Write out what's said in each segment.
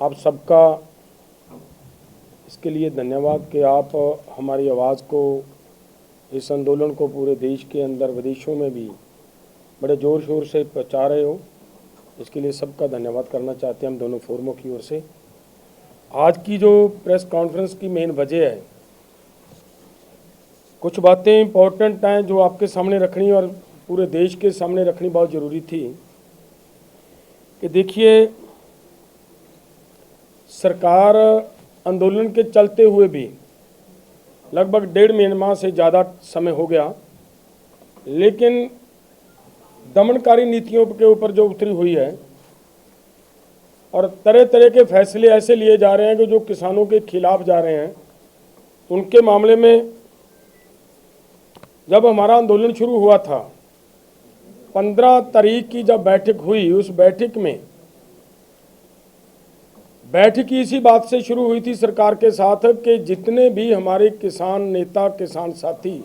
आप सबका इसके लिए धन्यवाद कि आप हमारी आवाज़ को, इस आंदोलन को पूरे देश के अंदर, विदेशों में भी बड़े ज़ोर शोर से पहुँचा रहे हो। इसके लिए सबका धन्यवाद करना चाहते हैं हम दोनों फोरमों की ओर से। आज की जो प्रेस कॉन्फ्रेंस की मेन वजह है, कुछ बातें इम्पोर्टेंट हैं जो आपके सामने रखनी और पूरे देश के सामने रखनी बहुत ज़रूरी थी। कि देखिए सरकार आंदोलन के चलते हुए भी लगभग डेढ़ महीने माह से ज़्यादा समय हो गया, लेकिन दमनकारी नीतियों के ऊपर जो उतरी हुई है और तरह तरह के फैसले ऐसे लिए जा रहे हैं कि जो किसानों के खिलाफ जा रहे हैं, उनके मामले में जब हमारा आंदोलन शुरू हुआ था, पंद्रह तारीख की जब बैठक हुई, उस बैठक में बैठक इसी बात से शुरू हुई थी सरकार के साथ कि जितने भी हमारे किसान नेता, किसान साथी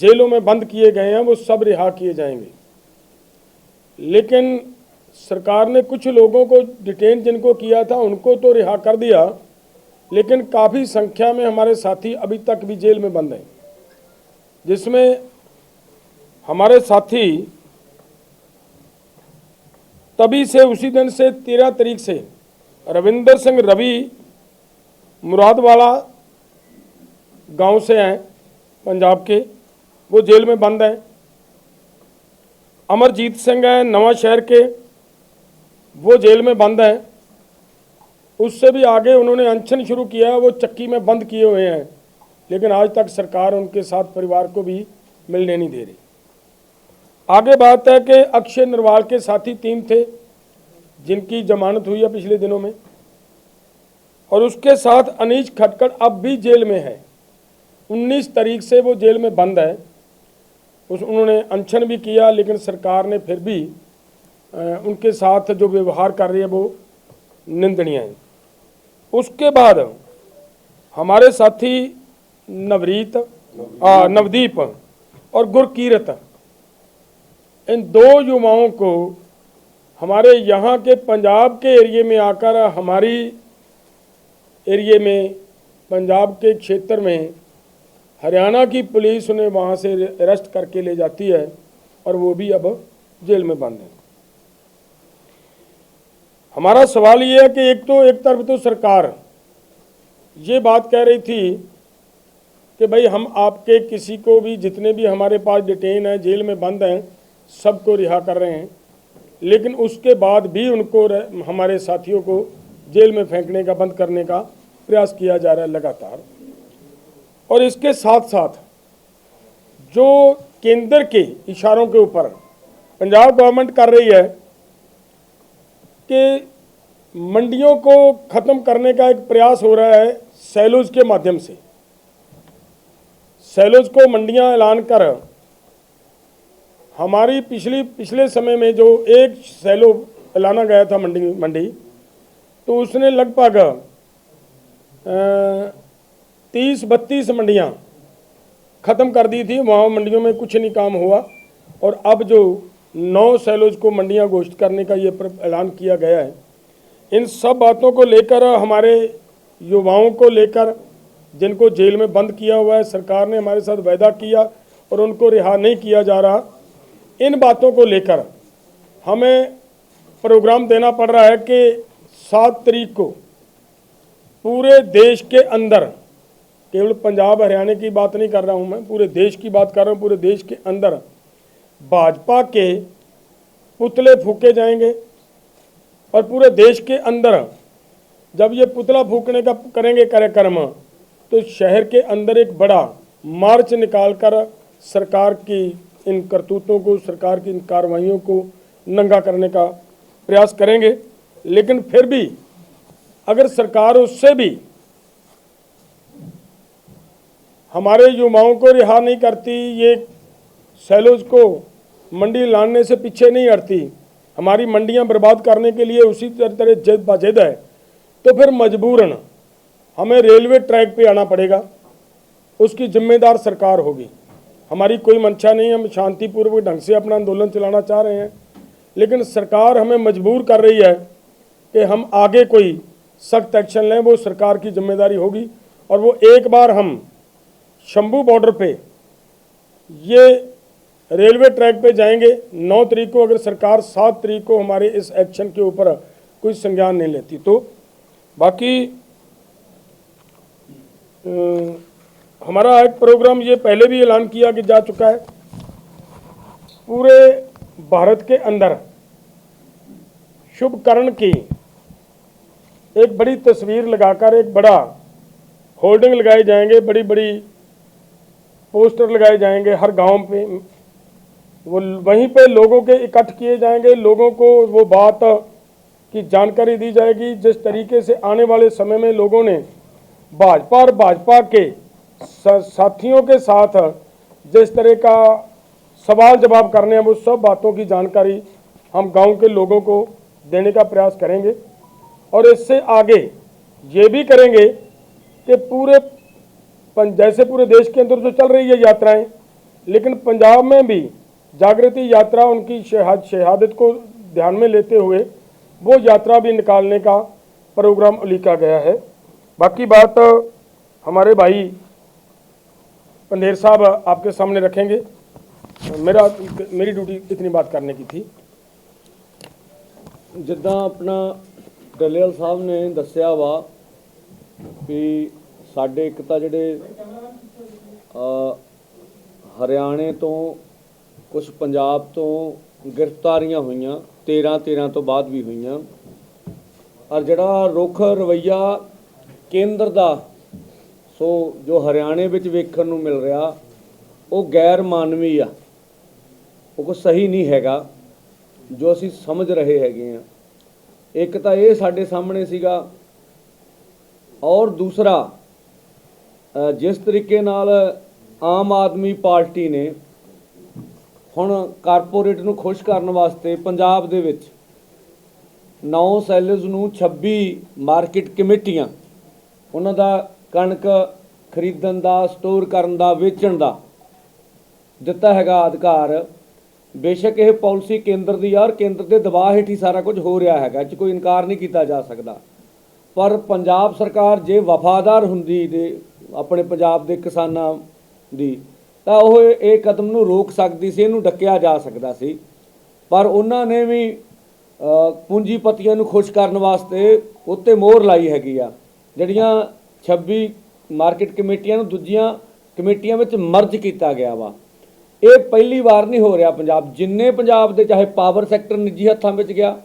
जेलों में बंद किए गए हैं, वो सब रिहा किए जाएँगे। लेकिन सरकार ने कुछ लोगों को डिटेन जिनको किया था, उनको तो रिहा कर दिया, लेकिन काफ़ी संख्या में हमारे साथी अभी तक भी जेल में बंद हैं। जिसमें हमारे साथी तभी से उसी दिन से तेरह तारीख से रविंदर सिंह रवि मुरादवाला गाँव से हैं, पंजाब के। वो जेल में बंद हैं। अमरजीत सिंह हैं, नवा शहर के। वो जेल में बंद हैं। उससे भी आगे उन्होंने अनशन शुरू किया है, वो चक्की में बंद किए हुए हैं। लेकिन आज तक सरकार उनके साथ परिवार को भी मिलने नहीं दे रही। आगे बात है कि अक्षय नरवाल के साथी तीन थे। जिनकी जमानत हुई है पिछले दिनों में और उसके साथ अनीश खटकड़ अब भी जेल में है। 19 तारीख से वो जेल में बंद है। उस उन्होंने अनशन भी किया लेकिन सरकार ने फिर भी उनके साथ जो व्यवहार कर रही है वो निंदनीय है। उसके बाद हमारे साथी नवरीत आ, नवदीप और गुरकीरत इन दो युवाओं को हमारे यहाँ के पंजाब के एरिए में आकर, हमारी एरिए में, पंजाब के क्षेत्र में, हरियाणा की पुलिस उन्हें वहाँ से अरेस्ट करके ले जाती है और वो भी अब जेल में बंद है। हमारा सवाल ये है कि एक तो एक तरफ़ तो सरकार ये बात कह रही थी कि भाई हम आपके किसी को भी, जितने भी हमारे पास डिटेन हैं, जेल में बंद हैं, सबको रिहा कर रहे हैं। लेकिन उसके बाद भी उनको हमारे साथियों को जेल में फेंकने का, बंद करने का प्रयास किया जा रहा है लगातार। और इसके साथ साथ जो केंद्र के इशारों के ऊपर पंजाब गवर्नमेंट कर रही है कि मंडियों को ख़त्म करने का एक प्रयास हो रहा है सैलोज के माध्यम से। सैलोज को मंडियाँ ऐलान कर हमारी पिछली, पिछले समय में जो एक सैलो ऐलाना गया था मंडी मंडी तो उसने लगभग तीस, बत्तीस मंडियाँ ख़त्म कर दी थी। वहाँ मंडियों में कुछ नहीं काम हुआ। और अब जो नौ सैलोज को मंडियाँ घोषित करने का ये ऐलान किया गया है, इन सब बातों को लेकर, हमारे युवाओं को लेकर, जिनको जेल में बंद किया हुआ है, सरकार ने हमारे साथ वायदा किया और उनको रिहा नहीं किया जा रहा। इन बातों को लेकर हमें प्रोग्राम देना पड़ रहा है कि सात तारीख को पूरे देश के अंदर, केवल पंजाब हरियाणा की बात नहीं कर रहा हूँ मैं, पूरे देश की बात कर रहा हूँ, पूरे देश के अंदर भाजपा के पुतले फूके जाएँगे और पूरे देश के अंदर जब ये पुतला फूकने का करेंगे कार्यक्रम तो शहर के अंदर एक बड़ा मार्च निकालकर सरकार की इन करतूतों को, सरकार की इन कार्रवाइयों को नंगा करने का प्रयास करेंगे। लेकिन फिर भी अगर सरकार उससे भी हमारे युवाओं को रिहा नहीं करती, ये सैलोज को मंडी लाने से पीछे नहीं हटती, हमारी मंडियाँ बर्बाद करने के लिए उसी तरह तरह जद बाजिद है तो फिर मजबूरन हमें रेलवे ट्रैक पे आना पड़ेगा, उसकी जिम्मेदार सरकार होगी। हमारी कोई मंशा नहीं, हम शांतिपूर्वक ढंग से अपना आंदोलन चलाना चाह रहे हैं। लेकिन सरकार हमें मजबूर कर रही है कि हम आगे कोई सख्त एक्शन लें, वो सरकार की ज़िम्मेदारी होगी। और वो एक बार हम शंभू बॉर्डर पे, ये रेलवे ट्रैक पे जाएँगे, नौ तारीख को अगर सरकार सात तारीख को हमारे इस एक्शन के ऊपर कोई संज्ञान नहीं लेती। तो बाकी हमारा एक प्रोग्राम ये पहले भी ऐलान किया कि जा चुका है। पूरे भारत के अंदर शुभ करण की एक बड़ी तस्वीर लगाकर एक बड़ा होर्डिंग लगाए जाएँगे बड़ी बड़ी पोस्टर लगाए जाएँगे हर गाँव पे वो वहीं पे लोगों के इकट्ठ किए जाएँगे, लोगों को वो बात की जानकारी दी जाएगी। जिस तरीके से आने वाले समय में लोगों ने भाजपा और भाजपा के साथियों के साथ जिस तरह का सवाल जवाब करने हैं, वो सब बातों की जानकारी हम गाँव के लोगों को देने का प्रयास करेंगे। और इससे आगे ये भी करेंगे कि पूरे जैसे पूरे देश के अंदर जो चल रही है यात्राएँ, लेकिन पंजाब में भी जागृति यात्रा उनकी शहाद शहादत को ध्यान में लेते हुए वो यात्रा भी निकालने का प्रोग्राम लिखा गया है। बाकी बात हमारे भाई पंदेर साहब आपके सामने रखेंगे मेरा मेरी ड्यूटी इतनी बात करने की थी ਜਿੱਦਾਂ ਆਪਣਾ ਡੱਲੇਵਾਲ ਸਾਹਿਬ ਨੇ ਦੱਸਿਆ ਵਾ ਵੀ ਸਾਡੇ ਇੱਕ ਤਾਂ ਜਿਹੜੇ ਅ, ਹਰਿਆਣੇ ਤੋਂ ਕੁਝ ਪੰਜਾਬ ਤੋਂ ਗ੍ਰਿਫਤਾਰੀਆਂ ਹੋਈਆਂ 13 13 ਤੋਂ ਬਾਅਦ ਵੀ ਹੋਈਆਂ ਔਰ ਜਿਹੜਾ ਰੁੱਖ ਰਵਈਆ ਕੇਂਦਰ ਦਾ ਸੋ ਜੋ ਹਰਿਆਣੇ ਵਿੱਚ ਵੇਖਣ ਨੂੰ ਮਿਲ ਰਿਹਾ, ਉਹ ਗੈਰ ਮਾਨਵੀ ਆ। ਉਹ ਕੋਈ ਸਹੀ ਨਹੀਂ ਹੈਗਾ, ਜੋ ਅਸੀਂ ਸਮਝ ਰਹੇ ਹੈਗੇ ਆ। ਇੱਕ ਤਾਂ ਇਹ ਸਾਡੇ ਸਾਹਮਣੇ ਸੀਗਾ, ਔਰ ਦੂਸਰਾ ਜਿਸ ਤਰੀਕੇ ਨਾਲ ਆਮ ਆਦਮੀ ਪਾਰਟੀ ਨੇ ਹੁਣ ਕਾਰਪੋਰੇਟ ਨੂੰ ਖੁਸ਼ ਕਰਨ ਵਾਸਤੇ ਪੰਜਾਬ ਦੇ ਵਿੱਚ 9 ਸੈਲਜ਼ ਨੂੰ 26 ਮਾਰਕੀਟ ਕਮੇਟੀਆਂ, ਉਹਨਾਂ ਦਾ ਕਣਕ ਖਰੀਦਣ ਦਾ, ਸਟੋਰ ਕਰਨ ਦਾ, ਵੇਚਣ ਦਾ ਦਿੱਤਾ ਹੈਗਾ ਅਧਿਕਾਰ। ਬੇਸ਼ੱਕ ਇਹ ਪਾਲਿਸੀ ਕੇਂਦਰ ਦੀ ਆ ਔਰ ਕੇਂਦਰ ਦੇ ਦਬਾਅ ਹੇਠ ਹੀ ਸਾਰਾ ਕੁਝ ਹੋ ਰਿਹਾ ਹੈਗਾ, ਇਹ 'ਚ ਕੋਈ ਇਨਕਾਰ ਨਹੀਂ ਕੀਤਾ ਜਾ ਸਕਦਾ। ਪਰ ਪੰਜਾਬ ਸਰਕਾਰ ਜੇ ਵਫਾਦਾਰ ਹੁੰਦੀ ਦੇ, ਆਪਣੇ ਪੰਜਾਬ ਦੇ ਕਿਸਾਨਾਂ ਦੀ, ਤਾਂ ਉਹ ਇਹ ਕਦਮ ਨੂੰ ਰੋਕ ਸਕਦੀ ਸੀ, ਇਹਨੂੰ ਡੱਕਿਆ ਜਾ ਸਕਦਾ ਸੀ। ਪਰ ਉਹਨਾਂ ਨੇ ਵੀ ਪੂੰਜੀਪਤੀਆਂ ਨੂੰ ਖੁਸ਼ ਕਰਨ ਵਾਸਤੇ ਉੱਤੇ ਮੋਹਰ ਲਾਈ ਹੈਗੀ ਆ, ਜਿਹੜੀਆਂ 26 ਮਾਰਕੀਟ ਕਮੇਟੀਆਂ ਨੂੰ ਦੂਜੀਆਂ ਕਮੇਟੀਆਂ ਵਿੱਚ ਮਰਜ ਕੀਤਾ ਗਿਆ ਵਾ। ਇਹ ਪਹਿਲੀ ਵਾਰ ਨਹੀਂ ਹੋ ਰਿਹਾ ਪੰਜਾਬ। ਜਿੰਨੇ ਪੰਜਾਬ ਦੇ ਚਾਹੇ ਪਾਵਰ ਸੈਕਟਰ ਨਿੱਜੀ ਹੱਥਾਂ ਵਿੱਚ ਗਿਆ,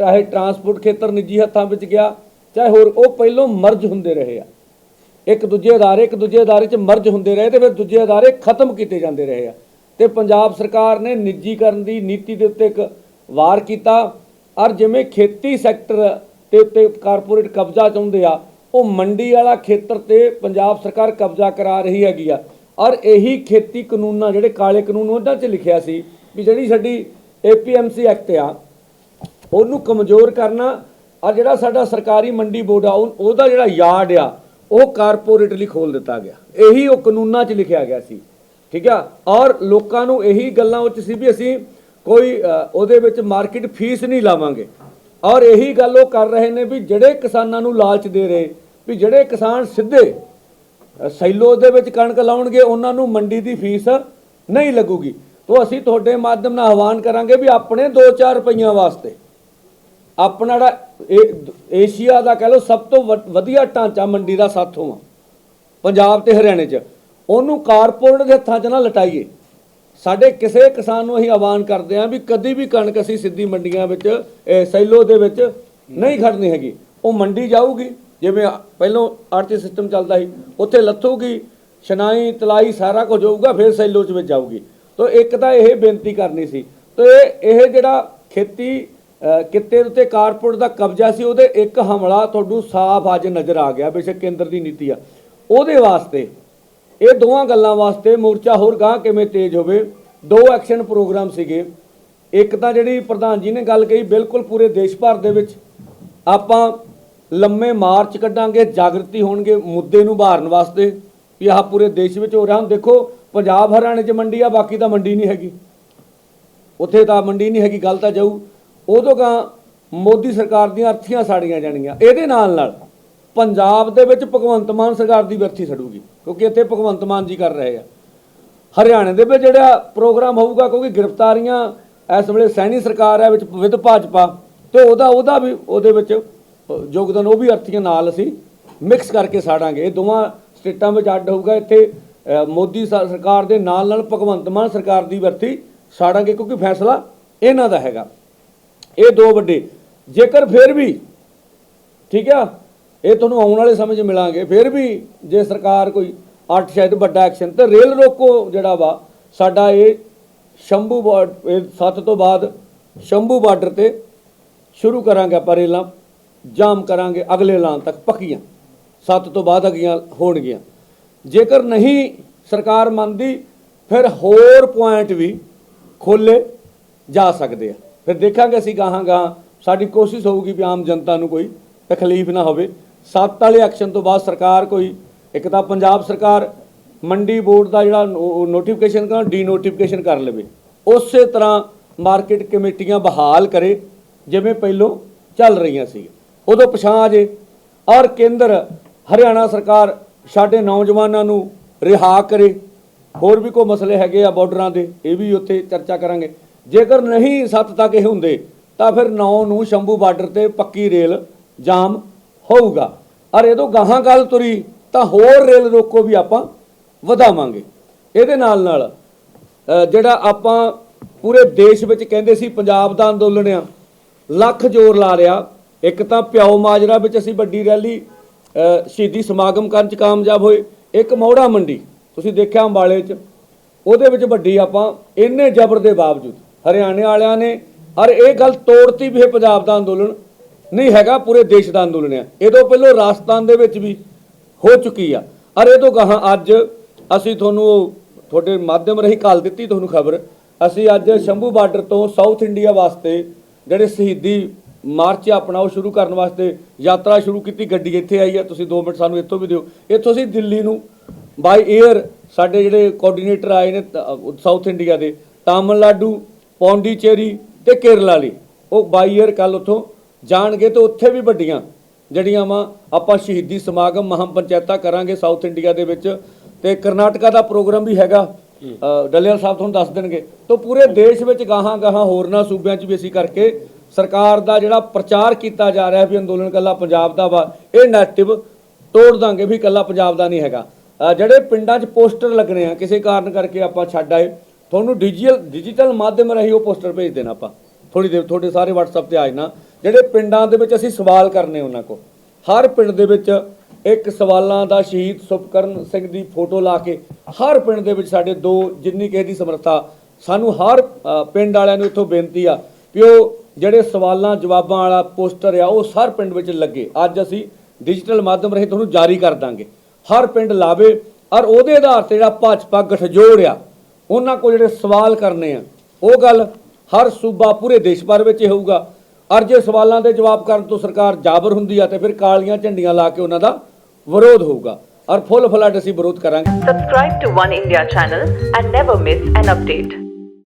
ਚਾਹੇ ਟਰਾਂਸਪੋਰਟ ਖੇਤਰ ਨਿੱਜੀ ਹੱਥਾਂ ਵਿੱਚ ਗਿਆ, ਚਾਹੇ ਹੋਰ, ਉਹ ਪਹਿਲੋਂ ਮਰਜ ਹੁੰਦੇ ਰਹੇ ਆ। ਇੱਕ ਦੂਜੇ ਅਦਾਰੇ ਇੱਕ ਦੂਜੇ ਅਦਾਰੇ 'ਚ ਮਰਜ ਹੁੰਦੇ ਰਹੇ ਤੇ ਫਿਰ ਦੂਜੇ ਅਦਾਰੇ ਖਤਮ ਕੀਤੇ ਜਾਂਦੇ ਰਹੇ ਆ। ਤੇ ਪੰਜਾਬ ਸਰਕਾਰ ਨੇ ਨਿੱਜੀਕਰਨ ਦੀ ਨੀਤੀ ਦੇ ਉੱਤੇ ਇੱਕ ਵਾਰ ਕੀਤਾ। ਔਰ ਜਿਵੇਂ ਖੇਤੀ ਸੈਕਟਰ ਤੇ ਉੱਤੇ ਕਾਰਪੋਰੇਟ ਕਬਜ਼ਾ ਚਾਹੁੰਦੇ ਆ ਉਹ ਮੰਡੀ ਵਾਲਾ ਖੇਤਰ ਤੇ ਪੰਜਾਬ ਸਰਕਾਰ ਕਬਜ਼ਾ ਕਰਾ ਰਹੀ ਹੈਗੀ ਆ। ਔਰ ਇਹੀ ਖੇਤੀ ਕਾਨੂੰਨਾਂ, ਜਿਹੜੇ ਕਾਲੇ ਕਾਨੂੰਨ ਉਹਨਾਂ 'ਚ ਲਿਖਿਆ ਸੀ ਵੀ ਜਿਹੜੀ ਸਾਡੀ ਏਪੀਐਮਸੀ ਐਕਟ ਆ, ਉਹਨੂੰ ਕਮਜ਼ੋਰ ਕਰਨਾ ਔਰ ਜਿਹੜਾ ਸਾਡਾ ਸਰਕਾਰੀ ਮੰਡੀ ਬੋਰਡ ਆ, ਉਹ- ਉਹਦਾ ਜਿਹੜਾ ਯਾਰਡ ਆ, ਉਹ ਕਾਰਪੋਰੇਟਲੀ ਖੋਲ ਦਿੱਤਾ ਗਿਆ। ਇਹੀ ਉਹ ਕਾਨੂੰਨਾਂ 'ਚ ਲਿਖਿਆ ਗਿਆ ਸੀ। ਠੀਕ ਆ? ਔਰ ਲੋਕਾਂ ਨੂੰ ਇਹੀ ਗੱਲਾਂ ਵਿੱਚ ਸੀ ਵੀ ਅਸੀਂ ਕੋਈ ਉਹਦੇ ਵਿੱਚ ਮਾਰਕੀਟ ਫੀਸ ਨਹੀਂ ਲਾਵਾਂਗੇ। ਔਰ ਇਹੀ ਗੱਲ ਉਹ ਕਰ ਰਹੇ ਨੇ ਵੀ ਜਿਹੜੇ ਕਿਸਾਨਾਂ ਨੂੰ ਲਾਲਚ ਦੇ ਰਹੇ ਵੀ ਜਿਹੜੇ ਕਿਸਾਨ ਸਿੱਧੇ ਸੈਲੋ ਦੇ ਵਿੱਚ ਕਣਕ ਲਾਉਣਗੇ, ਉਹਨਾਂ ਨੂੰ ਮੰਡੀ ਦੀ ਫੀਸ ਨਹੀਂ ਲੱਗੂਗੀ। ਤੋਂ ਅਸੀਂ ਤੁਹਾਡੇ ਮਾਧਿਅਮ ਨਾਲ ਆਹਵਾਨ ਕਰਾਂਗੇ ਵੀ ਆਪਣੇ 2-4 ਰੁਪਈਆਂ ਵਾਸਤੇ, ਆਪਣਾ ਜਿਹੜਾ ਏਸ਼ੀਆ ਦਾ ਕਹ ਲਓ ਸਭ ਤੋਂ ਵ- ਵਧੀਆ ਢਾਂਚਾ ਮੰਡੀ ਦਾ ਸਾਥੋਂ ਆ, ਪੰਜਾਬ ਤੇ ਹਰਿਆਣੇ 'ਚ, ਉਹਨੂੰ ਕਾਰਪੋਰੇਟ ਦੇ ਹੱਥਾਂ 'ਚ ਨਾ ਲਟਾਈਏ। ਸਾਡੇ ਕਿਸੇ ਕਿਸਾਨ ਨੂੰ ਅਸੀਂ ਆਹਵਾਨ ਕਰਦੇ ਹਾਂ ਵੀ ਕਦੀ ਵੀ ਕਣਕ ਅਸੀਂ ਸਿੱਧੀ ਮੰਡੀਆਂ ਵਿੱਚ ਸੈਲੋ ਦੇ ਵਿੱਚ ਨਹੀਂ ਖੜਨੀ ਹੈਗੀ। ਉਹ ਮੰਡੀ ਜਾਊਗੀ ਜਿਵੇਂ ਪਹਿਲਾਂ ਆਰਟੀ ਸਿਸਟਮ ਚੱਲਦਾ ਸੀ ਉੱਥੇ ਲੱਥੂਗੀ ਛਨਾਈ ਤਲਾਈ ਸਾਰਾ ਕੁਝ ਹੋਊਗਾ ਫਿਰ ਸੈਲੋ 'ਚ ਵਿੱਚ ਜਾਊਗੀ। ਤੋਂ ਇੱਕ ਤਾਂ ਇਹ ਬੇਨਤੀ ਕਰਨੀ ਸੀ। ਤੇ ਇਹ ਜਿਹੜਾ ਖੇਤੀ ਅ, ਕਿੱਤੇ ਉੱਤੇ ਕਾਰਪੋਰੇਟ ਦਾ ਕਬਜ਼ਾ ਸੀ ਉਹਦੇ ਇੱਕ ਹਮਲਾ ਤੁਹਾਨੂੰ ਸਾਫ਼ ਅੱਜ ਨਜ਼ਰ ਆ ਗਿਆ ਬੇਸ਼ੱਕ ਕੇਂਦਰ ਦੀ ਨੀਤੀ ਆ। ਉਹਦੇ ਵਾਸਤੇ ਇਹ ਦੋਵਾਂ ਗੱਲਾਂ ਵਾਸਤੇ ਮੋਰਚਾ ਹੋਰ ਗਾਂ ਕਿਵੇਂ ਤੇਜ਼ ਹੋਵੇ ਦੋ ਐਕਸ਼ਨ ਪ੍ਰੋਗਰਾਮ ਸੀਗੇ। ਇੱਕ ਤਾਂ ਜਿਹੜੀ ਪ੍ਰਧਾਨ ਜੀ ਨੇ ਗੱਲ ਕਹੀ ਬਿਲਕੁਲ ਪੂਰੇ ਦੇਸ਼ ਭਰ ਦੇ ਵਿੱਚ ਆਪਾਂ ਲੰਮੇ ਮਾਰਚ ਕੱਢਾਂਗੇ, ਜਾਗਰਤੀ ਹੋਣਗੇ ਮੁੱਦੇ ਨੂੰ ਬਾਰਨ ਵਾਸਤੇ ਵੀ ਆਹ ਪੂਰੇ ਦੇਸ਼ ਵਿੱਚ ਹੋ ਰਿਹਾ। ਹੁਣ ਦੇਖੋ, ਪੰਜਾਬ ਹਰਿਆਣੇ 'ਚ ਮੰਡੀ ਆ, ਬਾਕੀ ਤਾਂ ਮੰਡੀ ਨਹੀਂ ਹੈਗੀ। ਉੱਥੇ ਤਾਂ ਮੰਡੀ ਨਹੀਂ ਹੈਗੀ, ਗੱਲ ਤਾਂ ਜਾਊ। ਉਦੋਂ ਗਾ ਮੋਦੀ ਸਰਕਾਰ ਦੀਆਂ ਅਰਥੀਆਂ ਸਾੜੀਆਂ ਜਾਣਗੀਆਂ ਇਹਦੇ ਨਾਲ ਨਾਲ ਪੰਜਾਬ ਦੇ ਵਿੱਚ ਭਗਵੰਤ ਮਾਨ ਸਰਕਾਰ ਦੀ ਵਰਥੀ ਸੜੂਗੀ, ਕਿਉਂਕਿ ਇੱਥੇ ਭਗਵੰਤ ਮਾਨ ਜੀ ਕਰ ਰਹੇ ਆ। ਹਰਿਆਣੇ ਦੇ ਵਿੱਚ ਜਿਹੜਾ ਪ੍ਰੋਗਰਾਮ ਹੋਊਗਾ, ਕਿਉਂਕਿ ਗ੍ਰਿਫਤਾਰੀਆਂ ਇਸ ਵੇਲੇ ਸੈਣੀ ਸਰਕਾਰ ਹੈ, ਵਿੱਚ ਵਿਦ ਭਾਜਪਾ, ਤੇ ਉਹਦਾ ਉਹਦਾ ਵੀ ਉਹਦੇ ਵਿੱਚ ਯੋਗਦਾਨ ਉਹ ਵੀ ਅਰਥੀਆਂ ਨਾਲ ਅਸੀਂ ਮਿਕਸ ਕਰਕੇ ਸਾੜਾਂਗੇ। ਇਹ ਦੋਵਾਂ ਸਟੇਟਾਂ ਵਿੱਚ ਅੱਡ ਹੋਊਗਾ। ਇੱਥੇ ਮੋਦੀ ਸ- ਸਰਕਾਰ ਦੇ ਨਾਲ ਨਾਲ ਭਗਵੰਤ ਮਾਨ ਸਰਕਾਰ ਦੀ ਵਰਤੀ ਸਾੜਾਂਗੇ ਕਿਉਂਕਿ ਫੈਸਲਾ ਇਹਨਾਂ ਦਾ ਹੈਗਾ। ਇਹ ਦੋ ਵੱਡੇ। ਜੇਕਰ ਫਿਰ ਵੀ, ਠੀਕ ਆ, ਇਹ ਤੁਹਾਨੂੰ ਆਉਣ ਵਾਲੇ ਸਮੇਂ 'ਚ ਮਿਲਾਂਗੇ। ਫਿਰ ਵੀ ਜੇ ਸਰਕਾਰ ਕੋਈ ਅੱਠ ਸ਼ਾਇਦ ਵੱਡਾ ਐਕਸ਼ਨ, ਤੇ ਰੇਲ ਰੋਕੋ ਜਿਹੜਾ ਵਾ, ਸਾਡਾ ਇਹ ਸ਼ੰਭੂ ਬਾਰਡ ਇਹ ਤੋਂ ਬਾਅਦ ਸ਼ੰਭੂ ਬਾਰਡਰ ਤੇ ਸ਼ੁਰੂ ਕਰਾਂਗੇ ਆਪਾਂ ਰੇਲਾਂ। ਜਾਮ ਕਰਾਂਗੇ, ਅਗਲੇ ਐਲਾਨ ਤੱਕ ਪੱਕੀਆਂ। ਸੱਤ ਤੋਂ ਬਾਅਦ ਅਗੀਆਂ ਹੋਣਗੀਆਂ। ਜੇਕਰ ਨਹੀਂ ਸਰਕਾਰ ਮੰਨਦੀ, ਫਿਰ ਹੋਰ ਪੁਆਇੰਟ ਵੀ ਖੋਲੇ ਜਾ ਸਕਦੇ ਆ। ਫਿਰ ਦੇਖਾਂਗੇ ਅਸੀਂ ਗਾਹਾਂ ਗਾਹਾਂ, ਸਾਡੀ ਕੋਸ਼ਿਸ਼ ਹੋਊਗੀ ਵੀ ਆਮ ਜਨਤਾ ਨੂੰ ਕੋਈ ਤਕਲੀਫ ਨਾ ਹੋਵੇ। ਸੱਤ ਵਾਲੇ ਐਕਸ਼ਨ ਤੋਂ ਬਾਅਦ ਸਰਕਾਰ ਕੋਈ, ਇੱਕ ਤਾਂ ਪੰਜਾਬ ਸਰਕਾਰ ਮੰਡੀ ਬੋਰਡ ਦਾ ਜਿਹੜਾ ਨੋਟੀਫਿਕੇਸ਼ਨ ਕਰਨਾ ਡੀ ਨੋਟੀਫਿਕੇਸ਼ਨ ਕਰ ਲਵੇ। ਉਸੇ ਤਰ੍ਹਾਂ ਮਾਰਕੀਟ ਕਮੇਟੀਆਂ ਬਹਾਲ ਕਰੇ, ਜਿਵੇਂ ਪਹਿਲੋਂ ਚੱਲ ਰਹੀਆਂ ਸੀ ਉਦੋਂ ਪਛਾਂ ਜੇ। ਔਰ ਕੇਂਦਰ ਹਰਿਆਣਾ ਸਰਕਾਰ ਸਾਡੇ ਨੌਜਵਾਨਾਂ ਨੂੰ ਰਿਹਾ ਕਰੇ। ਹੋਰ ਵੀ ਕੋਈ ਮਸਲੇ ਹੈਗੇ ਆ ਬਾਰਡਰਾਂ ਦੇ, ਇਹ ਵੀ ਉੱਥੇ ਚਰਚਾ ਕਰਾਂਗੇ। ਜੇਕਰ ਨਹੀਂ ਸੱਤ ਤੱਕ ਇਹ ਹੁੰਦੇ, ਤਾਂ ਫਿਰ 9 ਨੂੰ ਸ਼ੰਭੂ ਬਾਰਡਰ ਤੇ ਪੱਕੀ ਰੇਲ ਜਾਮ ਹੋਊਗਾ। ਔਰ ਇਹਦੋਂ ਗਾਹਾਂ ਗੱਲ ਤੁਰੀ, ਤਾਂ ਹੋਰ ਰੇਲ ਰੋਕੋ ਵੀ ਆਪਾਂ ਵਧਾਵਾਂਗੇ। ਇਹਦੇ ਨਾਲ ਨਾਲ ਜਿਹੜਾ ਆਪਾਂ ਪੂਰੇ ਦੇਸ਼ ਵਿੱਚ ਕਹਿੰਦੇ ਸੀ ਪੰਜਾਬ ਦਾ ਅੰਦੋਲਨ ਆ, ਲੱਖ ਜ਼ੋਰ ਲਾ ਰਿਹਾ। ਇੱਕ ਤਾਂ ਪਿਓ ਮਾਜਰਾ ਵਿੱਚ ਅਸੀਂ ਵੱਡੀ ਰੈਲੀ ਸ਼ਹੀਦੀ ਸਮਾਗਮ ਕਰਨ ਚ ਕਾਮਯਾਬ ਹੋਏ। ਇੱਕ ਮੌੜਾ ਮੰਡੀ, ਤੁਸੀਂ ਦੇਖਿਆ ਅੰਬਾਲੇ ਚ, ਉਹਦੇ ਵਿੱਚ ਵੱਡੀ ਆਪਾਂ ਇੰਨੇ ਜ਼ਬਰ ਦੇ ਬਾਵਜੂਦ, ਹਰਿਆਣੇ ਵਾਲਿਆਂ ਨੇ, ਔਰ ਇਹ ਗੱਲ ਤੋੜਤੀ ਵੀ ਇਹ ਪੰਜਾਬ ਦਾ ਅੰਦੋਲਨ ਨਹੀਂ ਹੈਗਾ, ਪੂਰੇ ਦੇਸ਼ ਦਾ ਅੰਦੋਲਨ ਆ। ਇਹਦੋਂ ਪਹਿਲਾਂ ਰਾਜਸਥਾਨ ਦੇ ਵਿੱਚ ਵੀ ਹੋ ਚੁੱਕੀ ਆ। ਔਰ ਇਹ ਤੋਂ ਗਾਹਾਂ ਅੱਜ ਅਸੀਂ ਤੁਹਾਨੂੰ ਤੁਹਾਡੇ ਮਾਧਿਅਮ ਰਾਹੀਂ ਕਾਲ ਦਿੱਤੀ, ਤੁਹਾਨੂੰ ਖਬਰ। ਅਸੀਂ ਅੱਜ ਸ਼ੰਭੂ ਬਾਰਡਰ ਤੋਂ ਸਾਊਥ ਇੰਡੀਆ ਵਾਸਤੇ ਜਿਹੜੇ ਸ਼ਹੀਦੀ ਮਾਰਚ ਆਪਣਾ ਉਹ ਸ਼ੁਰੂ ਕਰਨ ਵਾਸਤੇ ਯਾਤਰਾ ਸ਼ੁਰੂ ਕੀਤੀ ਗੱਡੀ ਇੱਥੇ ਆਈ ਆ ਤੁਸੀਂ 2 ਮਿੰਟ ਸਾਨੂੰ ਇੱਥੋਂ ਵੀ ਦਿਓ। ਇੱਥੋਂ ਅਸੀਂ ਦਿੱਲੀ ਨੂੰ ਬਾਈ 에ਅਰ ਸਾਡੇ ਜਿਹੜੇ ਕੋਆਰਡੀਨੇਟਰ ਆਏ ਨੇ ਸਾਊਥ ਇੰਡੀਆ ਦੇ ਤਾਮਿਲਨਾਡੂ ਪੌਂਡੀਚੇਰੀ ਤੇ ਕੇਰਲਾ ਲਈ। ਉਹ ਬਾਈ 에ਅਰ ਕੱਲ ਉੱਥੋਂ ਜਾਣਗੇ ਤੇ ਉੱਥੇ ਵੀ ਵੱਡੀਆਂ ਜਿਹੜੀਆਂ ਵਾ ਆਪਾਂ ਸ਼ਹੀਦੀ ਸਮਾਗਮ ਮਹਾਂ ਪੰਚਾਇਤਾਂ ਕਰਾਂਗੇ ਸਾਊਥ ਇੰਡੀਆ ਦੇ ਵਿੱਚ ਤੇ ਕਰਨਾਟਕਾ ਦਾ ਪ੍ਰੋਗਰਾਮ ਵੀ ਹੈਗਾ। ਡੱਲੇਵਾਲ ਸਾਹਿਬ ਤੁਹਾਨੂੰ ਦੱਸ ਦੇਣਗੇ। ਤੋਂ ਪੂਰੇ ਦੇਸ਼ ਵਿੱਚ ਗਾਹਾਂ ਗਾਹਾਂ ਹੋਰਨਾਂ ਸੂਬਿਆਂ 'ਚ ਵੀ ਅਸੀਂ ਕਰਕੇ ਸਰਕਾਰ ਦਾ ਜਿਹੜਾ ਪ੍ਰਚਾਰ ਕੀਤਾ ਜਾ ਰਿਹਾ ਵੀ ਅੰਦੋਲਨ ਕੱਲਾ ਪੰਜਾਬ ਦਾ ਵਾ, ਇਹ ਨੈਰੇਟਿਵ ਤੋੜ ਦਾਂਗੇ ਵੀ ਕੱਲਾ ਪੰਜਾਬ ਦਾ ਨਹੀਂ ਹੈਗਾ। ਜਿਹੜੇ ਪਿੰਡਾਂ 'ਚ ਪੋਸਟਰ ਲੱਗਣੇ ਆ, ਕਿਸੇ ਕਾਰਨ ਕਰਕੇ ਆਪਾਂ ਛੱਡ ਆਏ, ਤੁਹਾਨੂੰ ਡਿਜੀਟਲ ਡਿਜੀਟਲ ਮਾਧਿਅਮ ਰਾਹੀਂ ਉਹ ਪੋਸਟਰ ਭੇਜ ਦੇਣਾ ਆਪਾਂ। ਥੋੜੀ ਦੇਰ, ਤੁਹਾਡੇ ਸਾਰੇ WhatsApp ਤੇ ਆ ਜਾਣਾ। ਜਿਹੜੇ ਪਿੰਡਾਂ ਦੇ ਵਿੱਚ ਅਸੀਂ ਸਵਾਲ ਕਰਨੇ ਉਹਨਾਂ ਕੋ ਹਰ ਪਿੰਡ ਦੇ ਵਿੱਚ ਇੱਕ ਸਵਾਲਾਂ ਦਾ ਸ਼ਹੀਦ ਸੁਪਕਰਨ ਸਿੰਘ ਦੀ ਫੋਟੋ ਲਾ ਕੇ, ਹਰ ਪਿੰਡ ਦੇ ਵਿੱਚ ਸਾਡੇ ਦੋ ਜਿੰਨੀ ਕਿਸੇ ਦੀ ਸਮਰੱਥਾ, ਸਾਨੂੰ ਹਰ ਪਿੰਡ ਵਾਲਿਆਂ ਨੂੰ ਇੱਥੋਂ ਬੇਨਤੀ ਆ ਵੀ ਉਹ ਜਿਹੜੇ ਸਵਾਲਾਂ, ਜਵਾਬਾਂ ਵਾਲਾ ਪੋਸਟਰ ਆ, ਉਹ ਹਰ ਪਿੰਡ ਵਿੱਚ ਲੱਗੇ। ਅੱਜ ਅਸੀਂ ਡਿਜੀਟਲ ਮਾਧਿਅਮ ਰਾਹੀਂ ਤੁਹਾਨੂੰ ਜਾਰੀ ਕਰ ਦਾਂਗੇ। ਹਰ ਪਿੰਡ ਲਾਵੇ, ਔਰ ਉਹਦੇ ਆਧਾਰ ਤੇ ਜਿਹੜਾ ਭਾਜਪਾ ਗਠਜੋੜ ਆ, ਉਹਨਾਂ ਕੋਲ ਜਿਹੜੇ ਸਵਾਲ ਕਰਨੇ ਆ, ਉਹ ਗੱਲ ਹਰ ਸੂਬਾ, ਪੂਰੇ ਦੇਸ਼ ਭਰ ਵਿੱਚ ਇਹ ਹੋਊਗਾ। ਔਰ ਜੇ ਸਵਾਲਾਂ ਦੇ ਜਵਾਬ ਕਰਨ ਤੋਂ ਸਰਕਾਰ ਜਾਬਰ ਹੁੰਦੀ ਆ, ਤੇ ਫਿਰ ਕਾਲੀਆਂ ਝੰਡੀਆਂ ਲਾ ਕੇ ਉਹਨਾਂ ਦਾ ਵਿਰੋਧ ਹੋਊਗਾ। ਔਰ ਫੁੱਲ ਫਲੱਡ ਅਸੀਂ ਵਿਰੋਧ ਕਰਾਂਗੇ। Subscribe to One India channel and never miss an update.